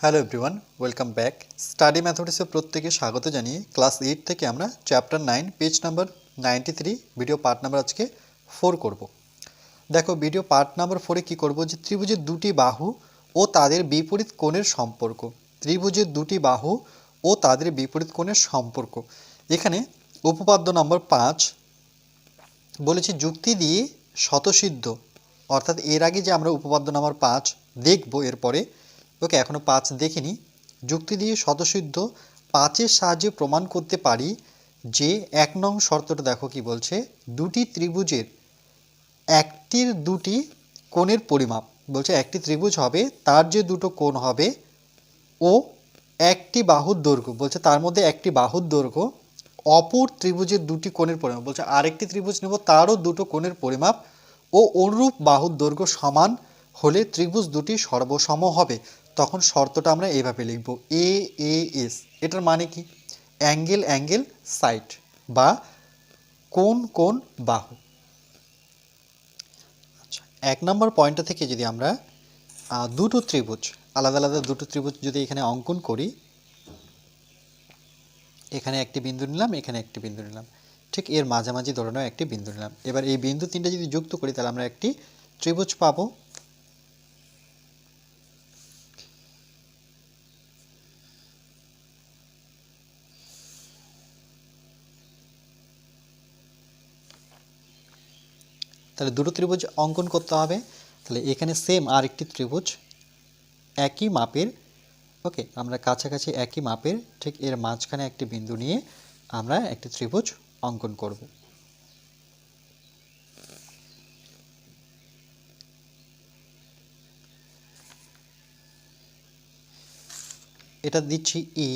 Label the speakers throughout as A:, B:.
A: Hello everyone welcome back study ম্যাথমেটিক্সে প্রত্যেকে স্বাগত জানিয়ে ক্লাস এইট থেকে আমরা chapter nine page number ninety three video part number আজকে ফোর করব। দেখো ভিডিও পার্ট নাম্বার ফোরে কী করব যে ত্রিভুজের দুটি বাহু ও তাদের বিপরীত কোণের সম্পর্ক। ত্রিভুজের দুটি বাহু ও তাদের বিপরীত কোণের সম্পর্ক। এখানে উপপাদ্য নম্বর পাঁচ বলেছি যুক্তি দিয়ে শতসিদ্ধ অর্থাৎ এর আগে যে আমরা উপপাদ্য নাম্বার পাঁচ দেখব, এরপরে ওকে এখনও পাঁচ দেখিনি। যুক্তি দিয়ে শতসিদ্ধ পাঁচের সাহায্যে প্রমাণ করতে পারি যে এক নং শর্তটা দেখো কি বলছে, দুটি ত্রিভুজের একটির দুটি কোণের পরিমাপ। বলছে একটি ত্রিভুজ হবে, তার যে দুটো কোণ হবে ও একটি বাহুর দৈর্ঘ্য। বলছে তার মধ্যে একটি বাহুর দৈর্ঘ্য, অপর ত্রিভুজের দুটি কোণের পরিমাপ। বলছে আরেকটি ত্রিভুজ নেব, তারও দুটো কোণের পরিমাপ ও অনুরূপ বাহুর দৈর্ঘ্য সমান হলে ত্রিভুজ দুটি সর্বসম হবে। তখন শর্তটা আমরা এইভাবে লিখব এ এ এস এটার মানে কি? অ্যাঙ্গেল অ্যাঙ্গেল সাইড বা কোন কোন বাহু। আচ্ছা এক নম্বর পয়েন্টটা থেকে যদি আমরা দুটো ত্রিভুজ, আলাদা আলাদা দুটো ত্রিভুজ যদি এখানে অঙ্কন করি, এখানে একটি বিন্দু নিলাম, এখানে একটি বিন্দু নিলাম। ঠিক এর মাঝামাঝি ধরনের একটি বিন্দু নিলাম। এবার এই বিন্দু তিনটা যদি যুক্ত করি, তাহলে আমরা একটি ত্রিভুজ পাবো। তাহলে দুটো ত্রিভুজ অঙ্কন করতে হবে। তাহলে এখানে সেম আরেকটি ত্রিভুজ, একই মাপের ওকে আমরা কাছাকাছি একই মাপের, ঠিক এর মাঝখানে একটি বিন্দু নিয়ে আমরা একটি ত্রিভুজ অঙ্কন করব। এটা দিচ্ছি ই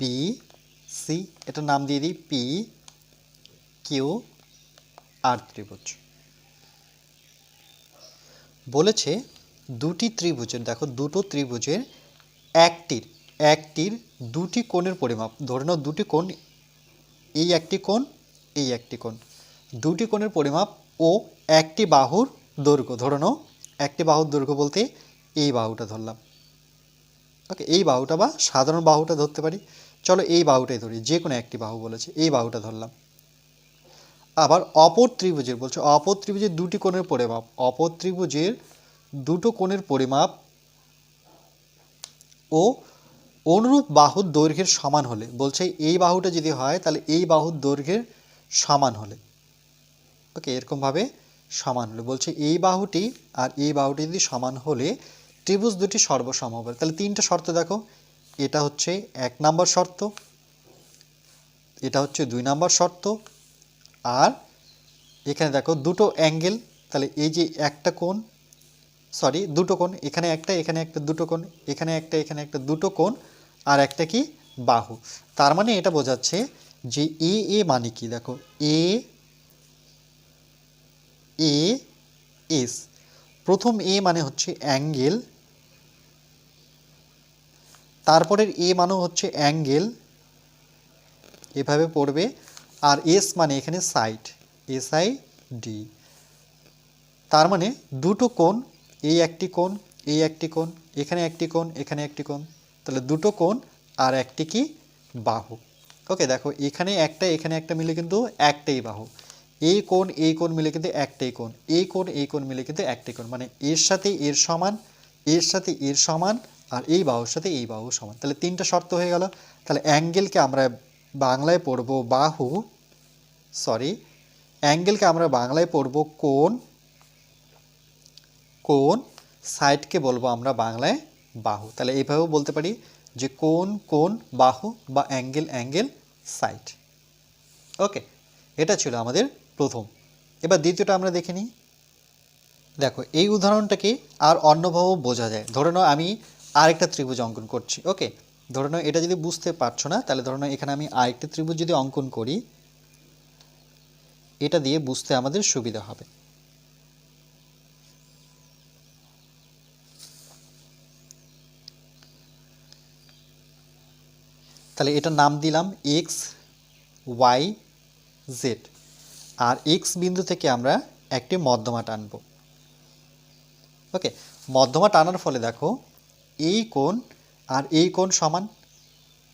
A: বি সি এটা নাম দিয়ে দিই পি কিউ আর ত্রিভুজ। বলেছে দুটি ত্রিভুজের, দেখো দুটো ত্রিভুজের একটির একটির দুটি কোণের পরিমাপ। ধরে নাও দুটি কোণ, এই একটি কোণ, এই একটি কোণ। দুটি কোণের পরিমাপ ও একটি বাহুর দৈর্ঘ্য। ধরে নাও একটি বাহুর দৈর্ঘ্য বলতে এই বাহুটা ধরলাম। ওকে, এই বাহুটা বা সাধারণ বাহুটা ধরতে পারি। চলো এই বাহুটাই ধরি যে কোনো একটি বাহু বলেছে, এই বাহুটা ধরলাম। আবার অপর ত্রিভুজের বলছে, অপর ত্রিভুজের দুটি কোণের পরিমাপ, অপর ত্রিভুজের দুটো কোণের পরিমাপ ও অনুরূপ বাহুর দৈর্ঘ্যের সমান হলে, বলছে এই বাহুটা যদি হয় তাহলে এই বাহুর দৈর্ঘ্যের সমান হলে। ওকে, এরকমভাবে সমান হলে, বলছে এই বাহুটি আর এই বাহুটি যদি সমান হলে ত্রিভুজ দুটি সর্বসম হবে। তাহলে তিনটা শর্ত দেখো, এটা হচ্ছে এক নাম্বার শর্ত, এটা হচ্ছে দুই নাম্বার শর্ত আর এখানে দেখো দুটো অ্যাঙ্গেল, তাহলে এই যে একটা কোণ সরি দুটো কোণ, এখানে একটা এখানে একটা, দুটো কোণ, এখানে একটা এখানে একটা, দুটো কোণ, আর একটা কি? বাহু। তার মানে এটা বোঝাচ্ছে যে এ এ মানে কি? দেখো, এ এ, এস। প্রথম এ মানে হচ্ছে অ্যাঙ্গেল, তারপরের এ মানে হচ্ছে অ্যাঙ্গেল। এভাবে পড়বে। আর এস মানে এখানে সাইড এস আই ডি তার মানে দুটো কোণ এই একটি কোণ এই একটি কোণ, এখানে একটি কোণ, এখানে একটি কোণ। তাহলে দুটো কোণ আর একটি কি? বাহু। ওকে দেখো, এখানে একটা এখানে একটা মিলে কিন্তু একটাই বাহু। এই কোণ এই কোণ মিলে কিন্তু একটাই কোণ। এই কোণ এই কোণ মিলে কিন্তু একটাই কোণ। মানে এর সাথে এর সমান, এর সাথে এর সমান, আর এই বাহুর সাথে এই বাহু সমান। তাহলে তিনটা শর্ত হয়ে গেল। তাহলে অ্যাঙ্গেলকে আমরা বাংলায় পড়ব বাহু সরি অ্যাঙ্গেলকে আমরা বাংলায় পড়ব কোন কোন সাইডকে বলব আমরা বাংলায় বাহু। তাহলে এইভাবেও বলতে পারি যে কোন কোন বাহু বা অ্যাঙ্গেল অ্যাঙ্গেল সাইড ওকে এটা ছিল আমাদের প্রথম। এবার দ্বিতীয়টা আমরা দেখে নিই। দেখো, এই উদাহরণটাকে আর অন্যভাবেও বোঝা যায়। ধরে নাও আমি আরেকটা ত্রিভুজ অঙ্কন করছি। ওকে ধরে নাও, এটা যদি বুঝতে পারছ না, তাহলে ধরে এখানে আমি আরেকটা ত্রিভুজ যদি অঙ্কন করি, এটা দিয়ে বুঝতে আমাদের সুবিধা হবে। তাহলে এটার নাম দিলাম এক্স ওয়াই জেড আর এক্স বিন্দু থেকে আমরা একটি মধ্যমা টানব। ওকে, মধ্যমা টানার ফলে দেখো, এই কোণ আর এই কোণ সমান,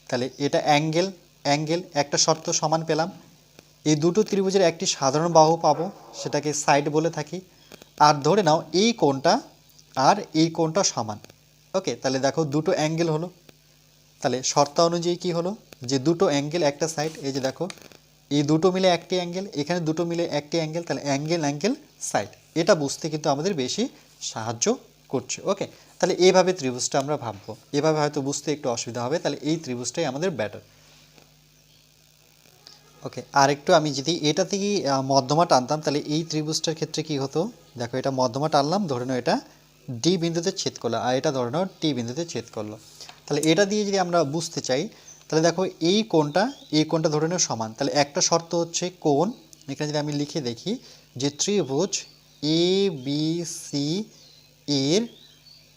A: তাহলে এটা অ্যাঙ্গেল অ্যাঙ্গেল একটা শর্ত সমান পেলাম। এই দুটো ত্রিভুজের একটি সাধারণ বাহু পাবো, সেটাকে সাইড বলে থাকি। আর ধরে নাও, এই কোণটা আর এই কোণটা সমান। ওকে, তাহলে দেখো দুটো অ্যাঙ্গেল হলো। তাহলে শর্ত অনুযায়ী কি হলো? যে দুটো অ্যাঙ্গেল একটা সাইড এই যে দেখো, এই দুটো মিলে একটি অ্যাঙ্গেল, এখানে দুটো মিলে একটি অ্যাঙ্গেল, তাহলে অ্যাঙ্গেল অ্যাঙ্গেল সাইড এটা বুঝতে কিন্তু আমাদের বেশি সাহায্য করছে। ওকে তাহলে এইভাবে ত্রিভুজটা আমরা ভাববো। এভাবে হয়তো বুঝতে একটু অসুবিধা হবে, তাহলে এই ত্রিভুজটাই আমাদের ব্যাটার। ওকে আর একটু আমি যদি এটা থেকে মধ্যমা টানতাম, তাহলে এই ত্রিভুজটার ক্ষেত্রে কি হতো? দেখো এটা মধ্যমা টানলাম, ধরে নাও এটা ডি বিন্দুতে ছেদ করল আর এটা ধরে নাও টি বিন্দুতে ছেদ করল তাহলে এটা দিয়ে যদি আমরা বুঝতে চাই, তাহলে দেখো এই কোণটা এই কোণটা ধরে নাও সমান। তাহলে একটা শর্ত হচ্ছে কোণ। এখানে যদি আমি লিখে দেখি যে ত্রিভুজ এ বি সি এর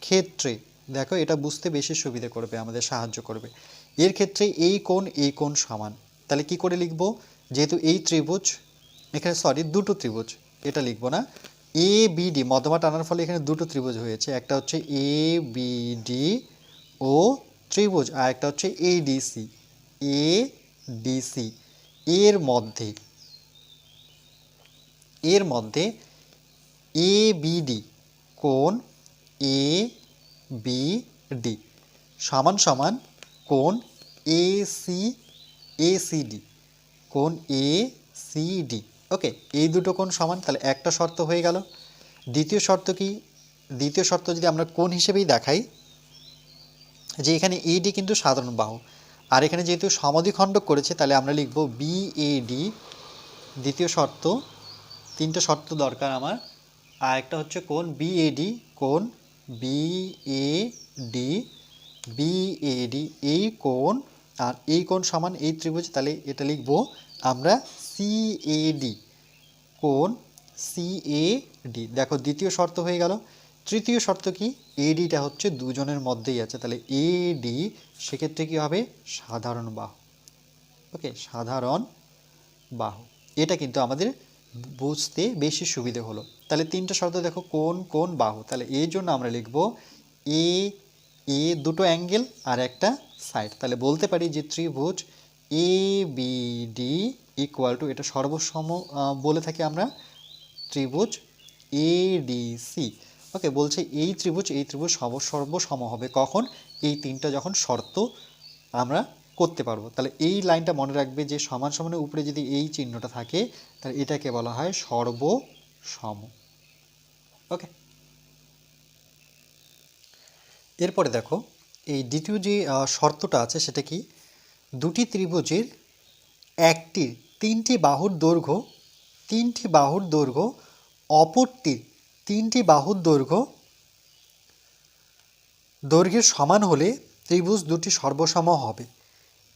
A: ক্ষেত্রে, দেখো এটা বুঝতে বেশি সুবিধা করবে, আমাদের সাহায্য করবে। এর ক্ষেত্রে এই কোণ এই কোণ সমান। তাহলে কি করে লিখব? যেহেতু এই ত্রিভুজ, এখানে সরি দুটো ত্রিভুজ, এটা লিখব না। এ বিডি মধ্যমা টানার ফলে এখানে দুটো ত্রিভুজ হয়েছে, একটা হচ্ছে এ বিডি ও ত্রিভুজ, আর একটা হচ্ছে এডিসি এ ডিসি এর মধ্যে এর মধ্যে এ বিডি কোণ এ, বি, ডি। সমান সমান কোণ A, C A, C, D. কোণ এ, সি, ডি। ওকে, এই দুটো কোণ সমান, তাহলে একটা শর্ত হয়ে গেল। দ্বিতীয় শর্ত কি? দ্বিতীয় শর্ত যদি আমরা কোণ হিসেবেই দেখাই, যে এখানে এডি কিন্তু সাধারণ বাহু। আর এখানে যেহেতু সমাধিখণ্ডক করেছে, তাহলে আমরা লিখব বিএডি দ্বিতীয় শর্ত, তিনটে শর্ত দরকার আমার। আর একটা হচ্ছে কোন বিএডি কোন বিএডি বিএডি এই কোন আর এই কোন সমান এই ত্রিভুজ, তাহলে এটা লিখব আমরা সিএডি কোণ সিএডি দেখো, দ্বিতীয় শর্ত হয়ে গেল। তৃতীয় শর্ত কি? এডিটা হচ্ছে দুজনের মধ্যেই আছে। তাহলে এডি সেক্ষেত্রে কি হবে? সাধারণ বাহু। ওকে, সাধারণ বাহু। এটা কিন্তু আমাদের বুঝতে বেশি সুবিধে হলো। তাহলে তিনটা শর্ত দেখো, কোন কোন বাহু? তাহলে এই জন্য আমরা লিখব এ এ দুটো অ্যাঙ্গেল আর একটা সাইড। তাহলে বলতে পারি যে ত্রিভুজ A B D equal to এটা সর্বসম বলে থাকি আমরা, ত্রিভুজ এ ডি সি ওকে, বলছে এই ত্রিভুজ এই ত্রিভুজ সর্ব সর্বসম হবে। কখন? এই তিনটা যখন শর্ত আমরা করতে পারব। তাহলে এই লাইনটা মনে রাখবে যে সমান সমানের উপরে যদি এই চিহ্নটা থাকে, তাহলে এটাকে বলা হয় সর্বসম। ওকে? এরপরে দেখো, এই দ্বিতীয় যে শর্তটা আছে সেটা কি? দুটি ত্রিভুজের একটির তিনটি বাহুর দৈর্ঘ্য, তিনটি বাহুর দৈর্ঘ্য অপরটির তিনটি বাহুর দৈর্ঘ্য। দৈর্ঘ্যের সমান হলে ত্রিভুজ দুটি সর্বসম হবে।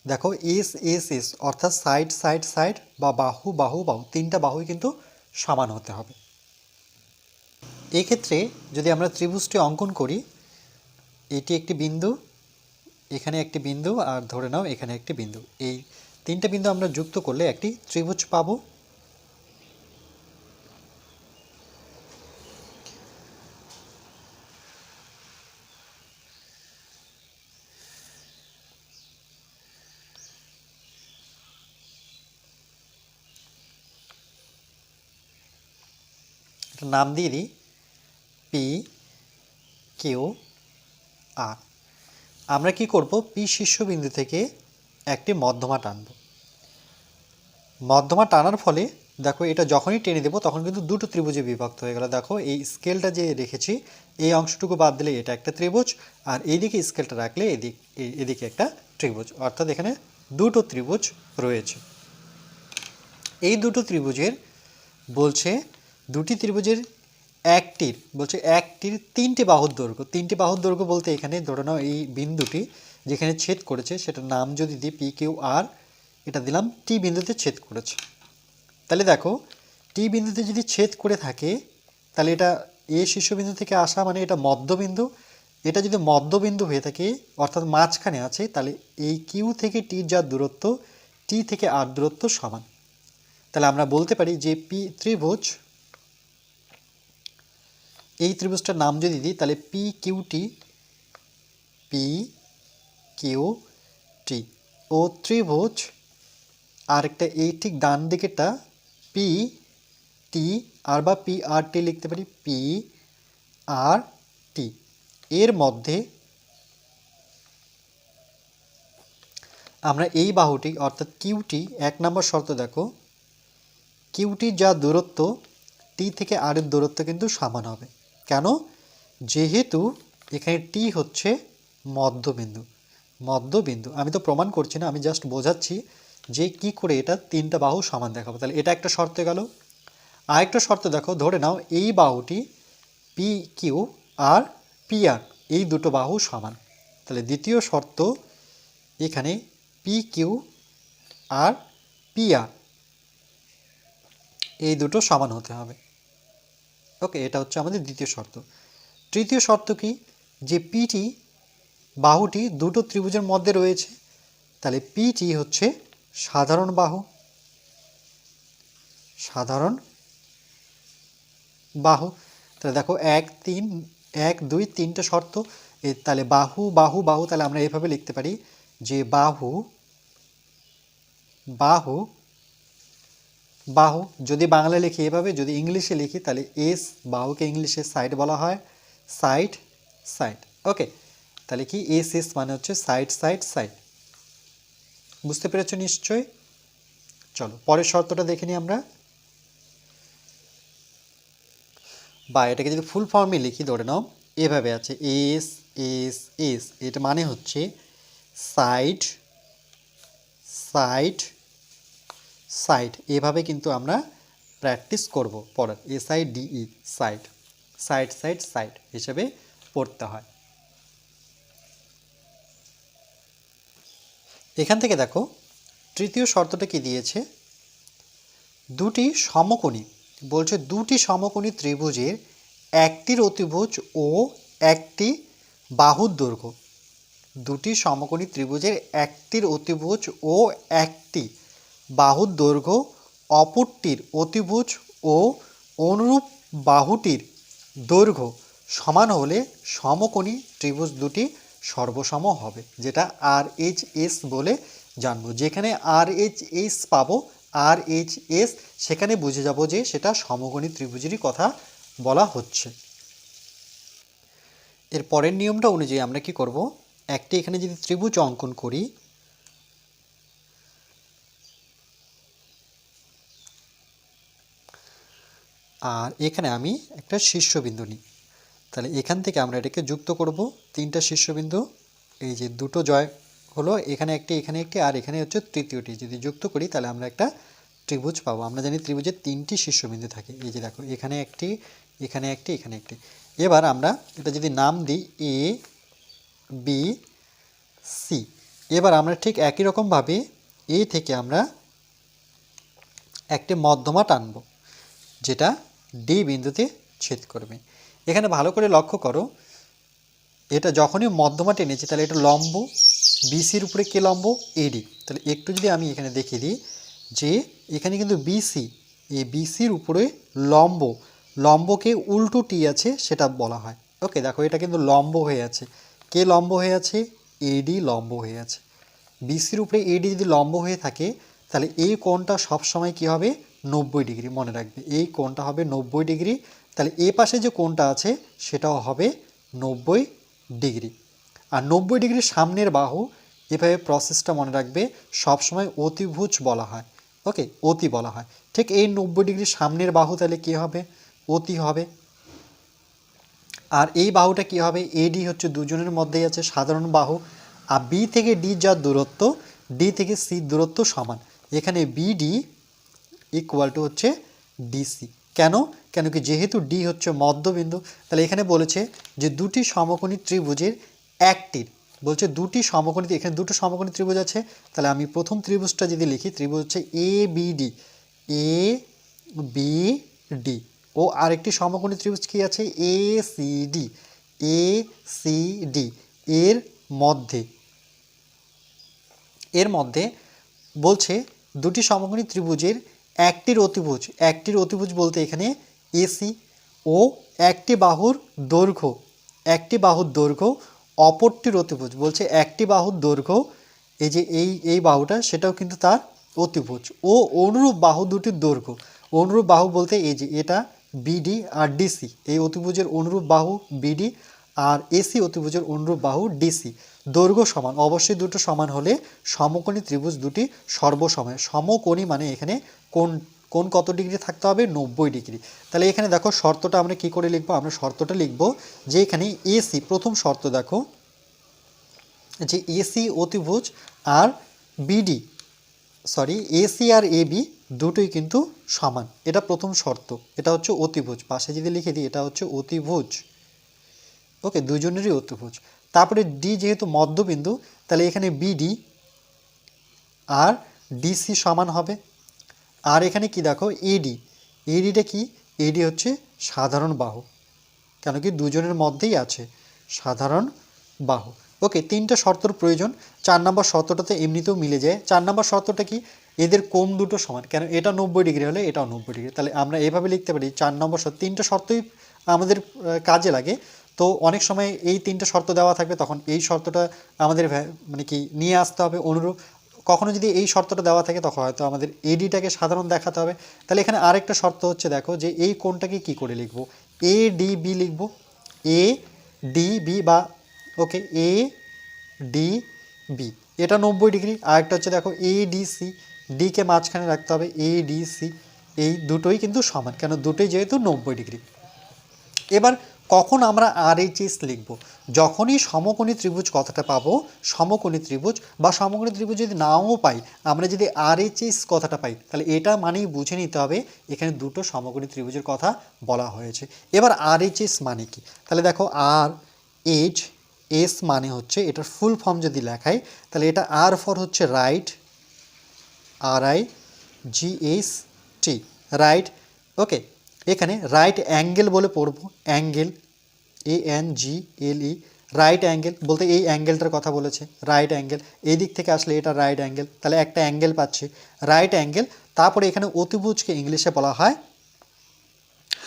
A: দেখো, এস এস এস, অর্থাৎ সাইড সাইড সাইড, বা বাহু বাহু বাহু, তিনটা বাহুই কিন্তু সমান হতে হবে। এক্ষেত্রে যদি আমরা ত্রিভুজটি অঙ্কন করি, এটি একটি বিন্দু, এখানে একটি বিন্দু, আর ধরে নাও এখানে একটি বিন্দু। এই তিনটা বিন্দু আমরা যুক্ত করলে একটি ত্রিভুজ পাবো। একটা নাম দিয়ে দিই। পি কিউ আর আমরা কি করব? পি শীর্ষবিন্দু থেকে একটি মধ্যমা টানব। মধ্যমা টানার ফলে, দেখো এটা যখনই টেনে দেবো, তখন কিন্তু দুটো ত্রিভুজে বিভক্ত হয়ে গেল। দেখো, এই স্কেলটা যে রেখেছি, এই অংশটুকু বাদ দিলে এটা একটা ত্রিভুজ, আর এইদিকে স্কেলটা রাখলে এদিক এদিকে একটা ত্রিভুজ। অর্থাৎ এখানে দুটো ত্রিভুজ রয়েছে। এই দুটো ত্রিভুজের বলছে দুটি ত্রিভুজের একটির বলছে একটির তিনটি বাহুর দৈর্ঘ্য। তিনটি বাহুর দৈর্ঘ্য বলতে এখানে ধরে নাও এই বিন্দুটি যেখানে ছেদ করেছে, সেটার নাম যদি দিই পি কিউ আর এটা দিলাম টি বিন্দুতে ছেদ করেছে। তাহলে দেখো টি বিন্দুতে যদি ছেদ করে থাকে, তাহলে এটা এ শীর্ষবিন্দু থেকে আসা মানে এটা মধ্যবিন্দু। এটা যদি মধ্যবিন্দু হয়ে থাকে, অর্থাৎ মাঝখানে আছে, তাহলে এই কিউ থেকে টির যার দূরত্ব টি থেকে আর দূরত্ব সমান। তাহলে আমরা বলতে পারি যে পি ত্রিভুজ এই ত্রিভুজটার নাম যদি দিই, তাহলে P Q T P Q T ও ত্রিভুজ, আরেকটা এই ঠিক ডান দিকেরটা পি টি আর বা পি আর টি লিখতে পারি পি আর টি এর মধ্যে আমরা এই বাহুটি, অর্থাৎ কিউটি এক নম্বর শর্ত দেখো কিউটির যা দূরত্ব টি থেকে আর এর দূরত্ব কিন্তু সমান হবে। কেন? যেহেতু এখানে টি হচ্ছে মধ্যবিন্দু মধ্যবিন্দু। আমি তো প্রমাণ করছি না, আমি জাস্ট বোঝাচ্ছি যে কি করে এটা তিনটা বাহু সমান দেখাবো। তাহলে এটা একটা শর্তে গেল। আরেকটা শর্ত দেখো, ধরে নাও এই বাহুটি পি কিউ আর পি আর এই দুটো বাহু সমান। তাহলে দ্বিতীয় শর্ত এখানে পি কিউ আর পি আর এই দুটো সমান হতে হবে। ওকে, এটা হচ্ছে আমাদের দ্বিতীয় শর্ত। তৃতীয় শর্ত কি? যে পিটি বাহুটি দুটো ত্রিভুজের মধ্যে রয়েছে, তাহলে পিটি হচ্ছে সাধারণ বাহু। সাধারণ বাহু। তাহলে দেখো, এক, তিন, এক, দুই, তিনটে শর্ত। তাহলে বাহু বাহু বাহু, তাহলে আমরা এভাবে লিখতে পারি যে বাহু বাহু বাহু, যদি বাংলা লিখি এভাবে, যদি ইংলিশে লিখি, তাহলে এস, বাহুকে ইংলিশে সাইড বলা হয়। Side side, okay. তাহলে কি? এস এস মানে হচ্ছে সাইড সাইড সাইড। বুঝতে পেরেছ নিশ্চয়ই? চলো, পরের শর্তটা দেখে নিই আমরা। বা এটাকে যদি ফুল ফর্মে লিখি, ধরে নাও, এভাবে আছে, এস এস এস। এটা মানে হচ্ছে সাইড সাইড সাইড এভাবে কিন্তু আমরা প্র্যাকটিস করব পড়ার S I D E side side side side হিসেবে পড়তে হয়। এখান থেকে দেখো, তৃতীয় শর্তটা কি দিয়েছে? দুটি সমকোণী, বলছে দুটি সমকোণী ত্রিভুজের একটির অতিভুজ ও একটি বাহুর দৈর্ঘ্য। দুটি সমকোণী ত্রিভুজের একটির অতিভুজ ও একটি বাহুর দৈর্ঘ্য অপরটির অতিভুজ ও অনুরূপ বাহুটির দৈর্ঘ্য সমান হলে সমকোণী ত্রিভুজ দুটি সর্বসম হবে, যেটা আর এইচ এস বলে জানব। যেখানে আর এইচ এস পাবো আর এইচ এস সেখানে বুঝে যাব যে সেটা সমকোণী ত্রিভুজেরই কথা বলা হচ্ছে। এর পরের নিয়মটা অনুযায়ী আমরা কি করব? একটি এখানে যদি ত্রিভুজ অঙ্কন করি আর এখানে আমি একটা শীর্ষবিন্দু নিই। তাহলে এখান থেকে আমরা এটাকে যুক্ত করব। তিনটা শীর্ষবিন্দু, এই যে দুটো জয় হলো, এখানে একটি এখানে একটি, আর এখানে হচ্ছে তৃতীয়টি। যদি যুক্ত করি, তাহলে আমরা একটা ত্রিভুজ পাবো। আমরা জানি ত্রিভুজের তিনটি শীর্ষবিন্দু থাকে। এই যে দেখো, এখানে একটি এখানে একটি এখানে একটি। এবার আমরা এটা যদি নাম দিই, এ, বি, সি। এবার আমরা ঠিক একই রকমভাবে এ থেকে আমরা একটি মধ্যমা টানব, যেটা ডি বিন্দুতে ছেদ করবে। এখানে ভালো করে লক্ষ্য করো। এটা যখনই মধ্যমা টেনেছি তাহলে এটা লম্ব বিসির উপরে কে লম্ব? এডি তাহলে একটু যদি আমি এখানে দেখিয়ে দিই যে এখানে কিন্তু বিসি এই বিসির উপরে লম্ব, লম্বকে উল্টো টি আছে সেটা বলা হয়। ওকে, দেখো এটা কিন্তু লম্ব হয়ে আছে। কে লম্ব হয়ে আছে? এডি লম্ব হয়ে আছে। বিসির উপরে এডি যদি লম্ব হয়ে থাকে, তাহলে এই কোণটা সবসময় কি হবে? নব্বই ডিগ্রি মনে রাখবে। এই কোণটা হবে নব্বই ডিগ্রি। তাহলে এ পাশে যে কোণটা আছে, সেটাও হবে নব্বই ডিগ্রি। আর নব্বই ডিগ্রির সামনের বাহু, এভাবে প্রসেসটা মনে রাখবে, সবসময় অতিভুজ বলা হয়। ওকে অতি বলা হয়। ঠিক এই নব্বই ডিগ্রির সামনের বাহু তাহলে কী হবে? অতি হবে। আর এই বাহুটা কি হবে? এডি হচ্ছে দুজনের মধ্যেই আছে সাধারণ বাহু। আর বি থেকে ডি যার দূরত্ব ডি থেকে সি দূরত্ব সমান। এখানে বিডি ইকুয়াল টু হচ্ছে ডিসি কেন? কেন কি যেহেতু ডি হচ্ছে মধ্যবিন্দু, তাহলে এখানে বলেছে যে দুটি সমকোণী ত্রিভুজের একটির বলছে দুটি সমকোণী, এখানে দুটো সমকোণী ত্রিভুজ আছে, তাহলে আমি প্রথম ত্রিভুজটা যদি লিখি, ত্রিভুজ হচ্ছে A B D A B D ও আরেকটি সমকোণী ত্রিভুজ কি আছে? A C D A C D এর মধ্যে এর মধ্যে বলছে দুটি সমকোণী ত্রিভুজের একটির অতিভুজ একটির অতিভুজ বলতে এখানে এসি ও একটি বাহুর দৈর্ঘ্য, একটি বাহুর দৈর্ঘ্য অপরটির অতিভুজ। বলছে একটি বাহুর দৈর্ঘ্য, এই যে এই এই বাহুটা সেটাও কিন্তু তার অতিভুজ। ও অনুরূপ বাহু দুটির দৈর্ঘ্য, অনুরূপ বাহু বলতে এই যে এটা বিডি আর ডিসি, এই অতিভুজের অনুরূপ বাহু বিডি আর এসি অতিভুজের অনুরূপ বাহু ডিসি। দৈর্ঘ্য সমান, অবশ্যই দুটো সমান হলে সমকোণী ত্রিভুজ দুটি সর্বসময়, সমকোণী মানে এখানে কোন কোন কত ডিগ্রি থাকতে হবে? নব্বই ডিগ্রি। তাহলে এখানে দেখো শর্তটা আমরা কি করে লিখব? আমরা শর্তটা লিখব যে এখানে এসি প্রথম শর্ত দেখো, যে এসি অতিভুজ আর B D sorry A C R AB দুটোই কিন্তু সমান। এটা প্রথম শর্ত, এটা হচ্ছে অতিভুজ। পাশে যদি লিখে দিই, এটা হচ্ছে অতিভুজ। ওকে, দুজনেরই অতিভুজ। তারপরে ডি যেহেতু মধ্যবিন্দু, তাহলে এখানে বিডি আর ডিসি সমান হবে। আর এখানে কি দেখো এডি এডিটা কি? এডি হচ্ছে সাধারণ বাহু, কেন কি দুজনের মধ্যেই আছে সাধারণ বাহু। ওকে, তিনটা শর্তর প্রয়োজন। চার নম্বর শর্তটাতে এমনিতেও মিলে যায়। চার নম্বর শর্তটা কি? এদের কোণ দুটো সমান, কেন এটা নব্বই ডিগ্রি হলে এটাও নব্বই ডিগ্রি। তাহলে আমরা এভাবে লিখতে পারি, চার নম্বর শর্ত, তিনটা শর্তই আমাদের কাজে লাগে। তো অনেক সময় এই তিনটা শর্ত দেওয়া থাকবে, তখন এই শর্তটা আমাদের মানে কি নিয়ে আসতে হবে অনুরূপ। কখনো যদি এই শর্তটা দেওয়া থাকে, তখন হয়তো আমাদের এডিটাকে সাধারণ দেখাতে হবে। তাহলে এখানে আরেকটা শর্ত হচ্ছে, দেখো যে এই কোনটাকে কি করে লিখব? এ ডি বি লিখব। এ ডি বি বা ওকে এ ডি বি এটা নব্বই ডিগ্রি। আর একটা হচ্ছে, দেখো এ ডি সি ডিকে মাঝখানে রাখতে হবে এ ডি সি এই দুটোই কিন্তু সমান, কেন দুটোই যেহেতু নব্বই ডিগ্রি। এবার কখন আমরা আর এইচ এস লিখব? যখনই সমকোণী ত্রিভুজ কথাটা পাবো, সমকোণী ত্রিভুজ বা সমকোণী ত্রিভুজ যদি নাও পাই, আমরা যদি আর এইচ এস কথাটা পাই, তাহলে এটা মানেই বুঝে নিতে হবে এখানে দুটো সমকোণী ত্রিভুজের কথা বলা হয়েছে। এবার আর এইচ এস মানে কি? তাহলে দেখো আর এইচ এস মানে হচ্ছে এটার ফুল ফর্ম যদি লেখাই, তাহলে এটা আর ফর হচ্ছে right R I G S T right okay এখানে রাইট অ্যাঙ্গেল বলে পড়ব angle A N G L E right angle বলতে এই অ্যাঙ্গেলটার কথা বলেছে রাইট অ্যাঙ্গেল এই দিক থেকে আসলে এটা রাইট অ্যাঙ্গেল তাহলে একটা অ্যাঙ্গেল পাচ্ছি রাইট অ্যাঙ্গেল তারপরে এখানে অতিভুজকে ইংলিশে বলা হয়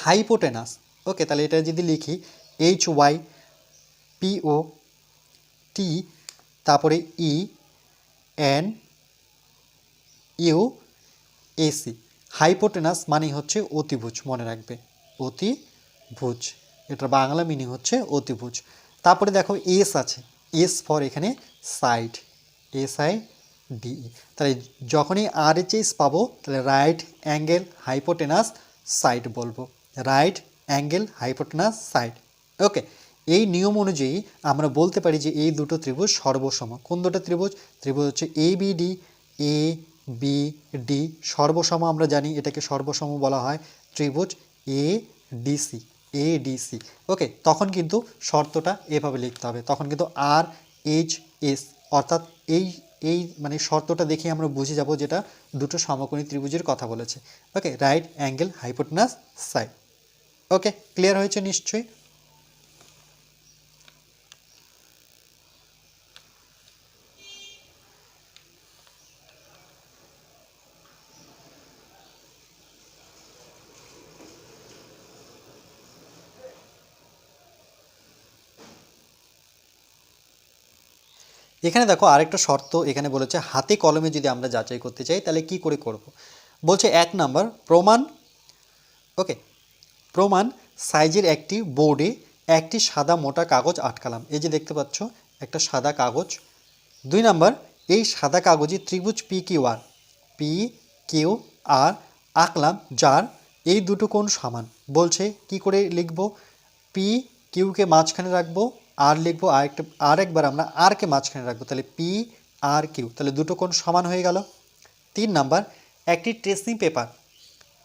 A: হাইপোটেনাস ওকে তাহলে এটা যদি লিখি এইচ ওয়াই পিও টি তারপরে E N U S E hypotenuse মানে হচ্ছে অতিভুজ, মনে রাখবে, অতিভুজ। এটার বাংলা মিনিং হচ্ছে অতিভুজ। তারপরে দেখো এস আছে। এস ফর এখানে side S I D E তাহলে যখনই আর এইচ এস পাবো, তাহলে রাইট অ্যাঙ্গেল হাইপোটেনাস সাইড বলব। Right angle hypotenuse side okay এই নিয়ম অনুযায়ী আমরা বলতে পারি যে এই দুটো ত্রিভুজ সর্বসম। কোন দুটো ত্রিভুজ? ত্রিভুজ হচ্ছে A B D A B D সর্বসম আমরা জানি এটাকে সর্বসম বলা হয়। ত্রিভুজ এ ডিসি এ ডিসি ওকে তখন কিন্তু শর্তটা এভাবে লিখতে হবে। তখন কিন্তু আর এইচ এস অর্থাৎ এই এই মানে শর্তটা দেখে আমরা বুঝে যাব যেটা দুটো সমকোণী ত্রিভুজের কথা বলেছে। Okay right angle hypotenuse side okay clear হয়েছে নিশ্চয়ই? এখানে দেখো আরেকটা শর্ত এখানে বলেছে, হাতে কলমে যদি আমরা যাচাই করতে চাই, তাহলে কি করে করব? বলছে এক নাম্বার, প্রমাণ, ওকে, প্রমাণ, সাইজের একটি বোর্ডে একটি সাদা মোটা কাগজ আটকালাম। এই যে দেখতে পাচ্ছ, একটা সাদা কাগজ। দুই নাম্বার, এই সাদা কাগজে ত্রিভুজ P Q R, P Q R আঁকলাম, যার এই দুটো কোণ সমান। বলছে কি করে লিখব? পি কিউকে মাঝখানে রাখব আর লিখব আরেকটা আর একবার আমরা আরকে মাঝখানে রাখব, তাহলে পি আর কিউ তাহলে দুটো কোণ সমান হয়ে গেল। তিন নাম্বার, একটি ট্রেসিং পেপার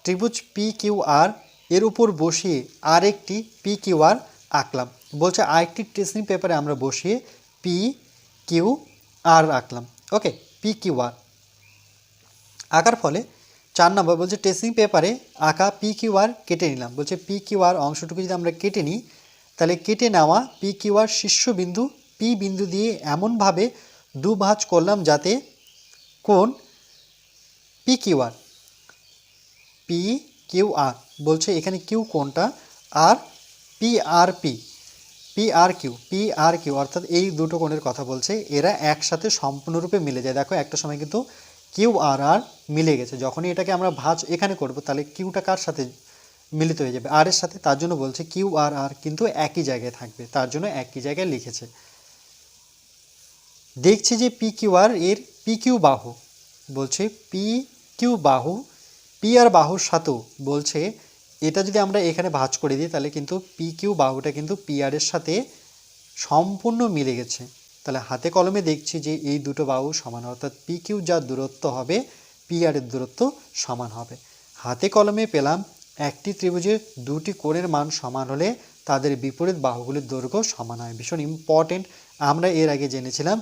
A: ত্রিভুজ পি কিউ আর এর উপর বসিয়ে আরেকটি পি কিউ আর আঁকলাম। বলছে আরেকটি ট্রেসিং পেপারে আমরা বসিয়ে পি কিউ আর আঁকলাম। ওকে পি কিউ আর আঁকার ফলে চার নম্বর বলছে ট্রেসিং পেপারে আঁকা পি কিউ আর কেটে নিলাম। বলছে পি কিউ আর অংশটুকু যদি আমরা কেটে নিই তাহলে কেটে নেওয়া পি কিউ আর শীর্ষবিন্দু পি বিন্দু দিয়ে এমনভাবে দুভাঁজ করলাম যাতে কোন P Q R P Q R বলছে এখানে কিউ কোনটা আর P R P P R Q P R Q অর্থাৎ এই দুটো কোণের কথা বলছে। এরা একসাথে সম্পূর্ণরূপে মিলে যায়। দেখো একটা সময় কিন্তু কিউ আর আর মিলে গেছে। যখনই এটাকে আমরা ভাঁজ এখানে করব, তাহলে কিউটা কার সাথে মিলিত হয়ে যাবে। আর এর সাথে তার জন্য বলছে কিউ আর আর কিন্তু একই জায়গায় থাকবে, তার জন্য একই জায়গায় লিখেছে। দেখছি যে পি কিউ আর এর পি কিউ বাহু বলছে, পি কিউ বাহু, পি আর বাহুর সাথেও বলছে, এটা যদি আমরা এখানে ভাঁজ করে দিই তাহলে কিন্তু পি কিউ বাহুটা কিন্তু পি আর এর সাথে সম্পূর্ণ মিলে গেছে। তাহলে হাতে কলমে দেখছি যে এই দুটো বাহু সমান, অর্থাৎ পি কিউ যা দূরত্ব হবে, পি আর এর দূরত্ব সমান হবে। হাতে কলমে পেলাম একটি ত্রিভুজের দুটি কোণের মান সমান হলে তাদের বিপরীত বাহুগুলির দৈর্ঘ্য সমান হয়। ভীষণ ইম্পর্টেন্ট আমরা এর আগে জেনেছিলাম,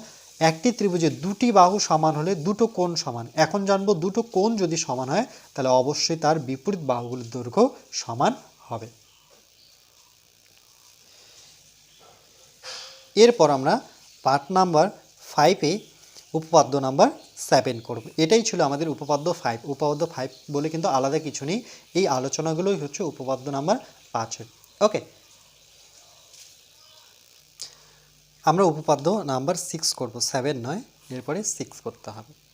A: একটি ত্রিভুজের দুটি বাহু সমান হলে দুটো কোণ সমান। এখন জানব দুটো কোণ যদি সমান হয়, তাহলে অবশ্যই তার বিপরীত বাহুগুলির দৈর্ঘ্য সমান হবে। এরপর আমরা পার্ট নাম্বার ফাইভে উপপাদ্য নাম্বার সেভেন করব। এটাই ছিল আমাদের উপপাদ্য ফাইভ উপপাদ্য ফাইভ বলে কিন্তু আলাদা কিছু নেই। এই আলোচনাগুলোই হচ্ছে উপপাদ্য নাম্বার পাঁচের ওকে আমরা উপপাদ্য নাম্বার সিক্স করব। সেভেন নয়, এরপরে সিক্স করতে হবে।